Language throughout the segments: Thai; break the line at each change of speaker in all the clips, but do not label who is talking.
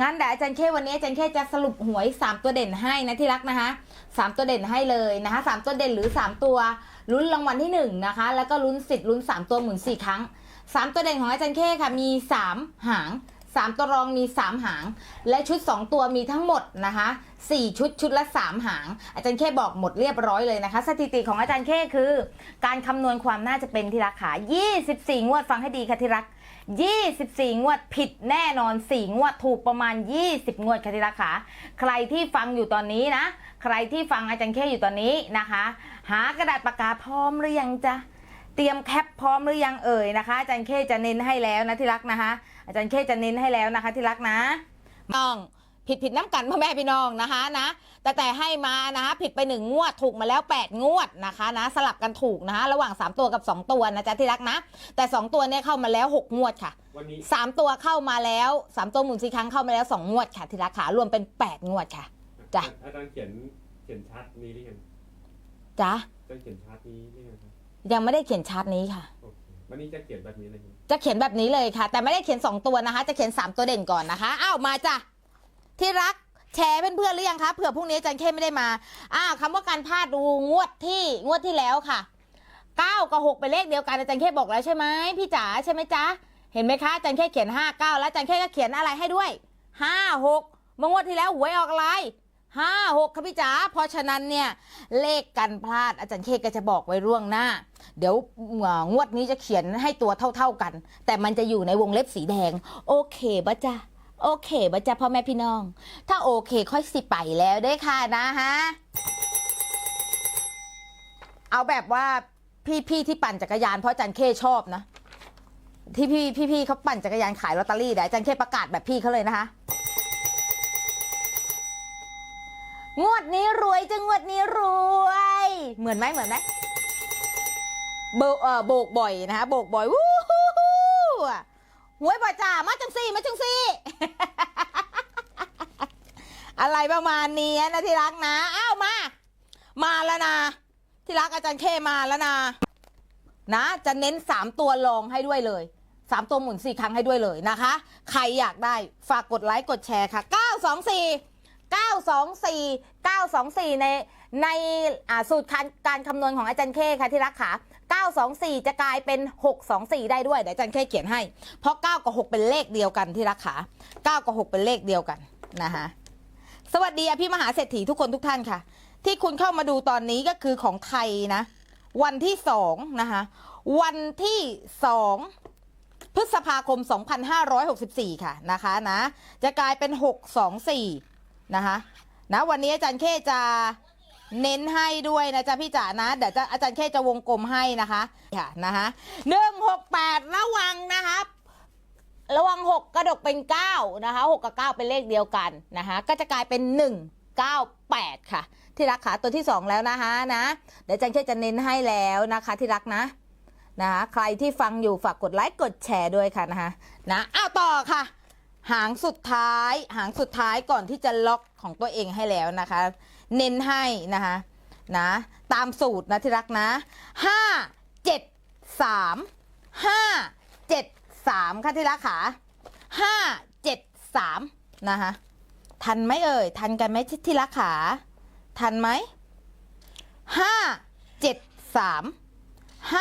งั้นเดี๋ยวอาจารย์เควันนี้อาจารย์เคจะสรุปหวย 3 ตัวเด่นให้นะที่รักนะคะ3ตัวเด่นให้เลยนะคะ3ตัวเด่นหรือ 3 ตัวลุ้นรางวัลที่1นะคะแล้วก็ลุ้นสิทธิ์ลุ้น 3 ตัวหมุน4ครั้ง 3 ตัวเด่นของอาจารย์เคค่ะมี 3 หาง 3 ตัวรองมี 3 หาง และชุด 2 ตัวมีทั้งหมดนะคะ4ชุดชุดละ 3 หาง อาจารย์เคบอกหมดเรียบร้อยเลยนะคะ สถิติของอาจารย์เคคือ การคำนวณความน่าจะเป็นที่รักขา24 งวดฟังให้ดีค่ะที่รัก 24 งวดผิดแน่นอน 4 งวดถูกประมาณ 20 งวดค่ะที่รักขาใครที่ฟังอยู่ตอนนี้นะ ใครที่ฟังอาจารย์เคอยู่ตอนนี้นะคะ หากระดาษปากกาพร้อมหรือยังจ๊ะเตรียมแคปพร้อมหรือยังเอ่ยนะคะ อาจารย์เคจะเน้นให้แล้วนะที่รักนะคะ อาจารย์เคจะเน้นให้แล้วนะคะที่รักนะต้อง ผิดผิดน้ำกันพ่อแม่พี่น้องนะคะนะแต่แต่ให้มานะคะผิดไปหนึ่งงวดถูกมาแล้ว 8 งวดนะคะนะสลับกันถูกนะคะระหว่าง 3 ตัวกับ 2 ตัวนะจ๊ะที่รักนะ แต่ 2 ตัวเนี่ยเข้ามาแล้ว 6 งวดค่ะ
วันนี้
3 ตัวเข้ามาแล้ว 3 ตัวหมุนสี่ครั้งเข้ามาแล้ว 2 งวดค่ะที่รักขารวมเป็น 8 งวดค่ะ จ้ะ
อาจารย์เขียนเขียนชาร์ตนี้หรือยัง
จ้ะ
อาจารย์เขียนชาร์ตนี้หรือยังครับ
ยังไม่ได้เขียนชาร์ตนี้ค่ะ
โอเควันนี้จะเขียนแบบนี้เลยครับ
จะเขียนแบบนี้เลยค่ะ แต่ไม่ได้เขียน 2 ตัวนะคะ จะเขียน 3 ตัวเด่นก่อนนะคะอ้าวมาจ้ะ ที่รักแชร์เพื่อนๆหรือยังคะเผื่อพรุ่งนี้อาจารย์เข้ไม่ได้มาอ้าคำว่าการพลาดดูงวดที่งวดที่แล้วค่ะ9กับ6เป็นเลขเดียวกันอาจารย์เข้บอกแล้วใช่ไหมพี่จ๋าใช่ไหมจ๊ะเห็นไหมคะอาจารย์เข้เขียน5 9แล้วอาจารย์เข้ก็เขียนอะไรให้ด้วย5 6เมื่องวดที่แล้วหวยออกอะไรห้าหกค่ะพี่จ๋าเพราะฉะนั้นเนี่ยเลขกันพลาดอาจารย์เคก็จะบอกไว้ร่วงหน้า เดี๋ยวงวดนี้จะเขียนให้ตัวเท่า ๆกัน แต่มันจะอยู่ในวงเล็บสีแดง โอเคบะจ้ะ โอเคบะจ้ะพ่อแม่พี่น้อง ถ้าโอเคค่อยสิไปแล้วได้ค่ะนะฮะ เอาแบบว่าพี่พี่ที่ปั่นจักรยานเพราะจันเคชอบนะ ที่พี่พี่พี่เขาปั่นจักรยานขายลอตเตอรี่เดี๋ยวจันเคประกาศแบบพี่เขาเลยนะคะ งวดนี้รวยจะงวดนี้รวย เหมือนไหมเหมือนไหมโบเอ่อโบกบ่อยนะคะโบกบ่อยวู้ หวยบ่จ่ามาจังซี่มาจังซี่ อะไรประมาณนี้นะที่รักนะอ้าวมา มาแล้วนะที่รักอาจารย์เคมาแล้วนะนะจะเน้นสามตัวลองให้ด้วยเลยสามตัวหมุนสี่ครั้งให้ด้วยเลยนะคะ ใครอยากได้ฝากกดไลค์กดแชร์ค่ะ 924 924 924 ในในอ่าสูตรการการคำนวณของอาจารย์เคค่ะที่รักค่ะ 924 จะกลายเป็น 624 ได้ด้วยเดี๋ยวอาจารย์เคเขียนให้ เพราะ 9 กับ 6 เป็นเลขเดียวกันที่รักค่ะ9กับ 6 เป็นเลขเดียวกันนะคะสวัสดีพี่มหาเศรษฐีทุกคนทุกท่านค่ะ ที่คุณเข้ามาดูตอนนี้ก็คือของไทยนะ วันที่สองนะคะวันที่สองพฤษภาคม 2564 ค่ะนะคะนะจะกลายเป็น 624 นะคะนะวันนี้อาจารย์เคจะ เน้นให้ด้วยนะจ๊ะพี่จ๋านะ เดี๋ยวจะอาจารย์เค่จะวงกลมให้นะคะค่ะนะคะหนึ่งหกแปดระวังนะครับระวัง6กกระดกเป็น9นะคะ6กับ9เป็นเลขเดียวกันนะคะก็จะกลายเป็น1 9 8ค่ะ ที่รักขาตัวที่2แล้วนะคะนะเดี๋ยวอาจังเช่จะเน้นให้แล้วนะคะที่รักนะนะคะใครที่ฟังอยู่ฝากกดไลค์กดแชร์ด้วยค่ะนะคะนะอ้าวต่อค่ะ หางสุดท้าย หางสุดท้ายก่อนที่จะล็อกของตัวเองให้แล้วนะคะ เน้นให้นะคะนะตามสูตรนะที่รักนะ 5 7 3 5 7 3 ค่ะที่รักขา5 7 3 นะคะทันไหมเอ่ย ทันกันไหมที่รักขา ทันไหม5 7 3 5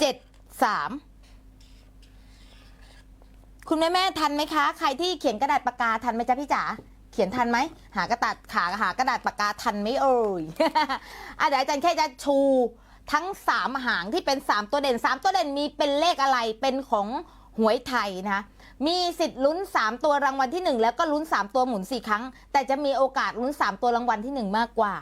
7 3 คุณแม่แม่ทันไหมคะ ใครที่เขียนกระดาษปากกาทันไหมจ๊ะพี่จ๋าเขียนทันไหม หากระดาษขาหากระดาษปากกาทันไหมเอ่ยอาจารย์แค่จะชูทั้งสามหางที่เป็นสามตัวเด่นสามตัวเด่นมีเป็นเลขอะไรเป็นของหวยไทยนะคะมีสิทธิ์ลุ้น 3 ตัวรางวัลที่ 1 แล้วก็ลุ้น 3 ตัวหมุน 4 ครั้ง แต่จะมีโอกาสลุ้น 3 ตัวรางวัลที่ 1 มากกว่า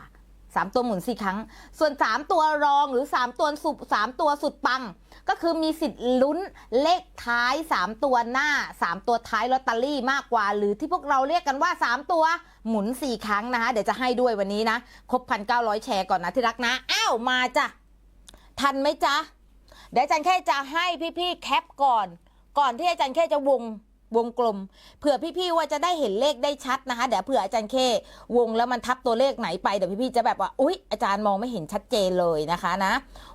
3ตัวหมุน4ครั้ง ส่วน3ตัวรองหรือ3ตัวสุด3ตัวสุดปัง ก็คือมีสิทธิ์ลุ้นเลขท้าย3ตัวหน้า3ตัวท้ายลอตเตอรี่มากกว่า หรือที่พวกเราเรียกกันว่า3ตัวหมุน4ครั้งนะคะ เดี๋ยวจะให้ด้วยวันนี้นะ ครบ1,900แชร์ก่อนนะที่รักนะ อ้าวมาจ้ะ ทันไหมจ๊ะ เดี๋ยวอาจารย์แค่จะให้พี่ๆแคปก่อน ก่อนที่อาจารย์แค่จะวง วงกลม เผื่อพี่ๆว่าจะได้เห็นเลขได้ชัดนะคะ เดี๋ยวเผื่ออาจารย์แค่วงแล้วมันทับตัวเลขไหนไปเดี๋ยวพี่ๆจะแบบว่าอุ๊ยอาจารย์มองไม่เห็นชัดเจนเลยนะคะนะ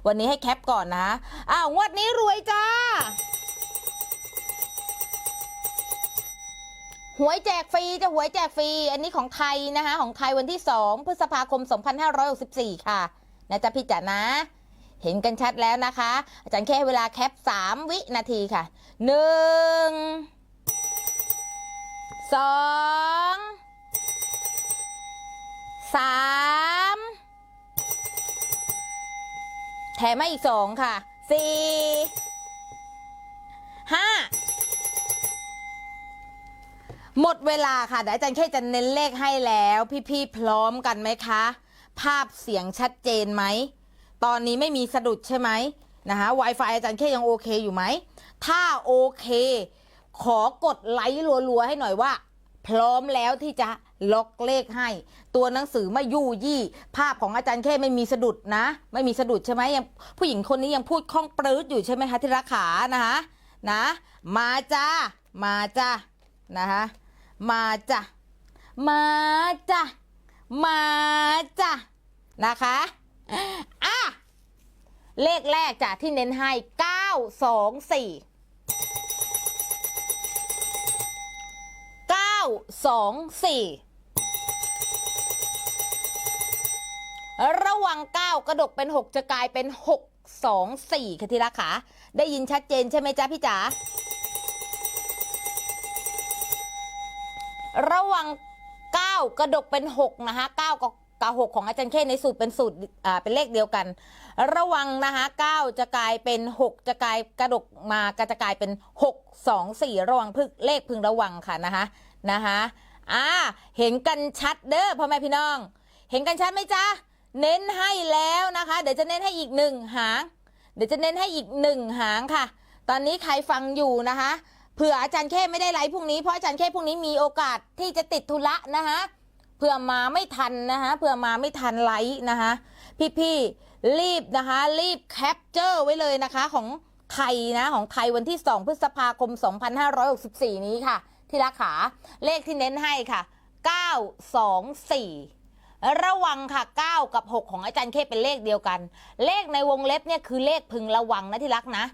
วันนี้ให้แคปก่อนนะอ้าวงวดนี้รวยจ้าหวยแจกฟรีจะหวยแจกฟรี อันนี้ของไทยนะคะของไทยวันที่ 2 พฤษภาคม 2564 ค่ะนะจ๊ะพี่จ๋านะ เห็นกันชัดแล้วนะคะ อาจารย์แค่เวลาแคป 3 วินาทีค่ะ 1 2 3แถมมาอีก2ค่ะ4 5หมดเวลาค่ะเดี๋ยวอาจารย์แค่จะเน้นเลขให้แล้ว พี่ๆพร้อมกันไหมคะ ภาพเสียงชัดเจนไหม ตอนนี้ไม่มีสะดุดใช่ไหมนะคะ Wi-Fi อาจารย์แค่ยังโอเคอยู่ไหม ถ้าโอเค ขอกดไลค์รัวๆให้หน่อยว่า พร้อมแล้วที่จะล็อกเลขให้ ตัวหนังสือไม่ยู่ยี่ ภาพของอาจารย์แค่ไม่มีสะดุดนะ ไม่มีสะดุดใช่ไหมยังผู้หญิงคนนี้ยังพูดคล่องปลื้ดอยู่ใช่ไหมคะที่รักขานะคะนะ มาจ้ามาจ้านะคะมาจ้ะมาจ้ะมาจ้ะนะคะอะเลขแรกจ้ะที่เน้นให้ 9 2 4 9 2 4ระวัง9กระดกเป็น6จะกลายเป็น6 2 4ค่ะที่รักขาได้ยินชัดเจนใช่ไหมจ๊ะพี่จ๋าระวัง9กระดกเป็น6นะคะ9กับกับ6ของอาจารย์เข้ในสูตรเป็นสูตรอ่าเป็นเลขเดียวกัน ระวังนะคะ9จะกลายเป็น6จะกลายกระดกมาก็จะกลายเป็น6 2 4ระวังพึกเลขพึงระวังค่ะนะคะ นะคะอ่าเห็นกันชัดเด้อพ่อแม่พี่น้อง เห็นกันชัดไหมจ๊ะ เน้นให้แล้วนะคะ เดี๋ยวจะเน้นให้อีกหนึ่งหาง เดี๋ยวจะเน้นให้อีกหนึ่งหางค่ะ ตอนนี้ใครฟังอยู่นะคะเผื่ออาจารย์เข้ไม่ได้ไลฟ์พรุ่งนี้เพราะอาจารย์เข้พรุ่งนี้มีโอกาสที่จะติดธุระนะคะเผื่อมาไม่ทันนะคะเผื่อมาไม่ทันไลฟ์นะคะพี่ๆรีบนะคะ รีบแคปเจอร์ไว้เลยนะคะของไทยนะของไทยวันที่ 2 พฤษภาคม 2564 นี้ค่ะ ที่รักขา เลขที่เน้นให้ค่ะ 924ระวังค่ะ9กับ 6 ของอาจารย์เคเป็นเลขเดียวกัน เลขในวงเล็บเนี่ยคือเลขพึงระวังนะที่รักนะ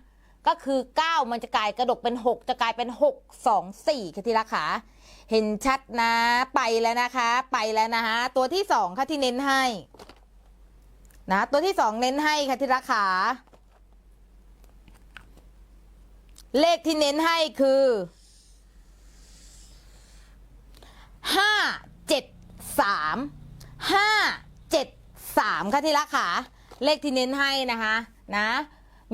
ก็คือ 9 มันจะกลายกระดกเป็น 6 จะกลายเป็น 6 2 4ค่ะที่รักขาเห็นชัดนะ ไปแล้วนะคะ ไปแล้วนะคะตัวที่ 2 ค่ะที่เน้นให้นะตัวที่ 2 เน้นให้ค่ะที่รักขาเลขที่เน้นให้คือ ห้าเจ็ดสามห้าเจ็ดสามค่ะที่รักขาเลขที่เน้นให้นะคะนะ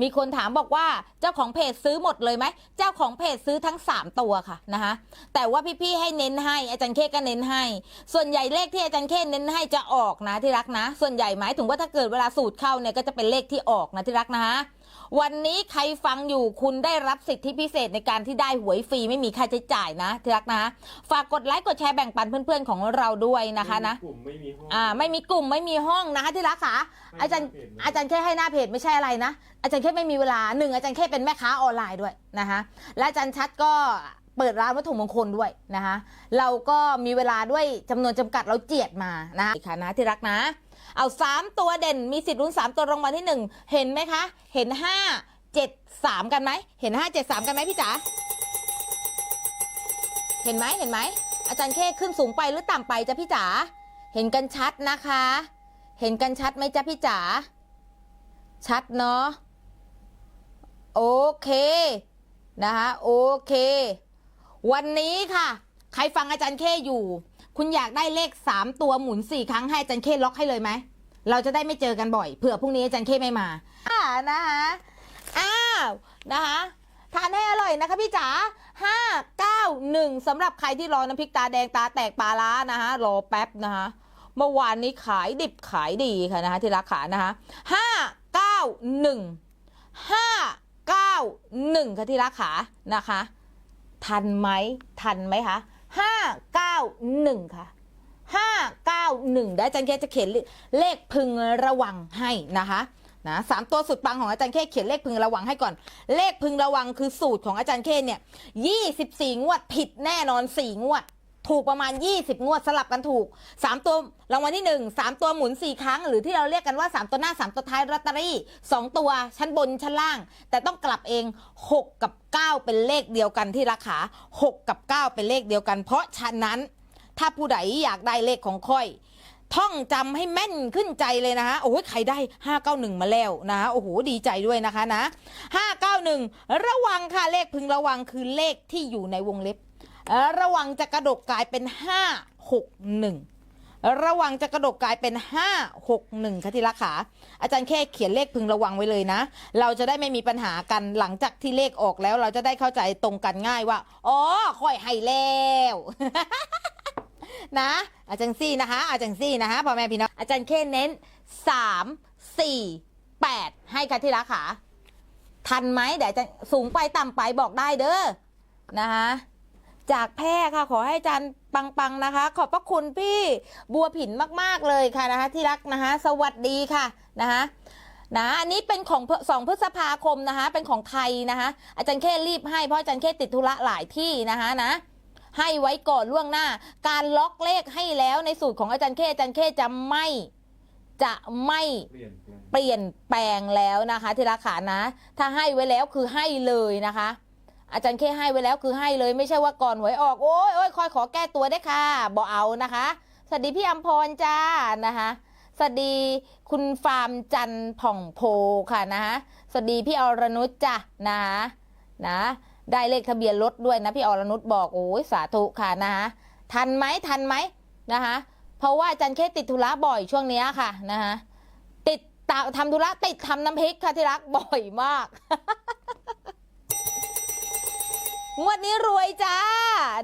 มีคนถามบอกว่าเจ้าของเพจซื้อหมดเลยไหม เจ้าของเพจซื้อทั้ง 3 ตัวค่ะนะคะแต่ว่าพี่ๆให้เน้นให้อาจารย์เคก็เน้นให้ ส่วนใหญ่เลขที่อาจารย์เคเน้นให้จะออกนะที่รักนะ ส่วนใหญ่หมายถึงว่าถ้าเกิดเวลาสูตรเข้าเนี่ยก็จะเป็นเลขที่ออกนะที่รักนะคะ วันนี้ใครฟังอยู่คุณได้รับสิทธิพิเศษในการที่ได้หวยฟรีไม่มีค่าใช้จ่ายนะที่รักนะ ฝากกดไลค์กดแชร์แบ่งปันเพื่อนๆของเราด้วยนะคะนะ
กลุ่มไม่มีห้อง
อ่าไม่มีกลุ่มไม่มีห้องนะคะที่รักษาอาจารย์อาจารย์แค่ให้หน้าเพจไม่ใช่อะไรนะ อาจารย์แค่ไม่มีเวลาหนึ่งอาจารย์แค่เป็นแม่ค้าออนไลน์ด้วยนะคะและอาจารย์ชัดก็เปิดร้านวัตถุมงคลด้วยนะคะเราก็มีเวลาด้วยจำนวนจำกัดเราเจียดมานะคะค่ะนะที่รักนะ เอาสามตัวเด่นมีสิทธิ์ลุ้นสามตัวรางวัลที่หนึ่งเห็นไหมคะ เห็นห้าเจ็ดสามกันไหมเห็นห้าเจ็ดสามกันไหมพี่จ๋าเห็นไหมเห็นไหมอาจารย์แค่ขึ้นสูงไปหรือต่ำไปจ้ะพี่จ๋าเห็นกันชัดนะคะ เห็นกันชัดไหมจ๊ะพี่จ๋าชัดเนาะโอเคนะคะโอเค วันนี้ค่ะ ใครฟังอาจารย์เคอยู่ คุณอยากได้เลข3ตัวหมุน4ครั้งให้อาจารย์เคล็อกให้เลยไหม เราจะได้ไม่เจอกันบ่อย เผื่อพรุ่งนี้อาจารย์เคไม่มา อ่านะคะอ้าวนะคะทานให้อร่อยนะคะพี่จ๋าห้าเก้าหนึ่งสำหรับใครที่รอน้ำพริกตาแดงตาแตกปลาล้านะคะรอแป๊บนะคะเมื่อวานนี้ขายดิบขายดีค่ะนะคะที่ราคานะคะห้าเก้าหนึ่งห้าเก้าหนึ่งค่ะที่ราคานะคะ ทันไหมทันไหมคะ ห้าเก้าหนึ่งค่ะห้าเก้าหนึ่งได้อาจารย์แค่จะเขียนเลขพึงระวังให้นะคะนะสามตัวสุดปังของอาจารย์แค่เขียนเลขพึงระวังให้ก่อน เลขพึงระวังคือสูตรของอาจารย์เคเนี่ยยี่สิบสี่งวดผิดแน่นอนสี่งวด ถูกประมาณ 20 งวดสลับกันถูก 3 ตัวรางวัลที่ 1 3 ตัวหมุน 4 ครั้ง หรือที่เราเรียกกันว่า 3 ตัวหน้า 3 ตัวท้ายลอตเตอรี่ 2 ตัวชั้นบนชั้นล่าง แต่ต้องกลับเอง 6 กับ 9 เป็นเลขเดียวกันที่ราคา6 กับ 9 เป็นเลขเดียวกัน เพราะฉะนั้น ถ้าผู้ใดอยากได้เลขของค่อยท่องจำให้แม่นขึ้นใจเลยนะฮะโอ้ยใครได้ 591 มาแล้วนะฮะโอ้โหดีใจด้วยนะคะนะ 591 ระวังค่ะเลขพึงระวังคือเลขที่อยู่ในวงเล็บ ระวังจะกระดกกลายเป็น 561 ระวังจะกระดกกลายเป็น 561ค่ะที่รักขาอาจารย์แค่เขียนเลขพึงระวังไว้เลยนะ เราจะได้ไม่มีปัญหากันหลังจากที่เลขออกแล้ว เราจะได้เข้าใจตรงกันง่ายว่า อ๋อค่อยให้แล้วนะอาจารย์ซี่นะคะ อาจารย์ซี่นะคะพ่อแม่พี่น้องอาจารย์เคเน้นสามสี่แปดให้ค่ะที่รักค่ะทันไหมเดี๋ยวจะสูงไปต่ำไปบอกได้เด้อนะคะ จากแพร่ค่ะ ขอให้อาจารย์ปังๆนะคะ ขอบพระคุณพี่บัวผินมากๆเลยค่ะนะคะที่รักนะคะ สวัสดีค่ะนะคะนะอันนี้เป็นของสองพฤษภาคมนะคะ เป็นของไทยนะคะ อาจารย์เครีบให้เพราะอาจารย์เคติดธุระหลายที่นะคะนะ ให้ไว้ก่อนล่วงหน้า การล็อกเลขให้แล้วในสูตรของอาจารย์เคอาจารย์เคจะไม่จะไม่
เปลี่ยนแปลง
เปลี่ยนแปลงแล้วนะคะที่ราคานะ ถ้าให้ไว้แล้วคือให้เลยนะคะ อาจารย์เคให้ไว้แล้วคือให้เลยไม่ใช่ว่าก่อนหวยออกโอ้ยโอ้ยคอยขอแก้ตัวได้ค่ะบอเอานะคะ สวัสดีพี่อัมพรจ้านะคะสวัสดีคุณฟาร์มจันทร์ผ่องโพค่ะนะคะสวัสดีพี่อรนุชจ้ะนะคะนะได้เลขทะเบียนรถด้วยนะพี่อรนุชบอกโอ้ยสาธุค่ะนะคะทันไหมทันไหมนะคะเพราะว่าอาจันเคติดธุระบ่อยช่วงเนี้ยค่ะนะคะติดตาทำธุระติดทำน้ำพริกค่ะที่รักบ่อยมาก งวดนี้รวยจ้า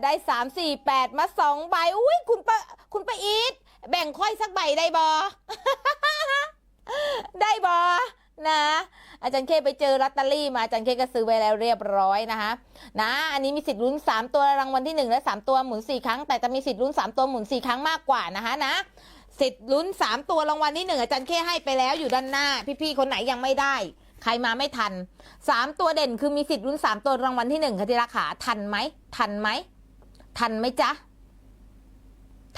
ได้สามสี่แปดมาสองใบ อุ้ยคุณปะคุณปะอีทแบ่งค่อยสักใบได้บอ ได้บอนะ อาจารย์เคไปเจอลอตเตอรี่มาอาจารย์เคก็ซื้อไว้แล้วเรียบร้อยนะคะนะ อันนี้มีสิทธิ์ลุ้น 3 ตัวรางวัลที่ 1 และ 3 ตัวหมุน 4 ครั้ง แต่จะมีสิทธิ์ลุ้น 3 ตัวหมุน 4 ครั้งมากกว่านะคะนะสิทธิ์ลุ้น 3 ตัวรางวัลที่ 1 อาจารย์เคให้ไปแล้วอยู่ด้านหน้า พี่ๆคนไหนยังไม่ได้ ใครมาไม่ทัน 3 ตัวเด่นคือมีสิทธิ์ลุ้น3 ตัวรางวัลที่ 1ค่ะที่ราคาทันไหม ทันไหม ทันไหมจ๊ะ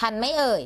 ทันไหมเอ่ย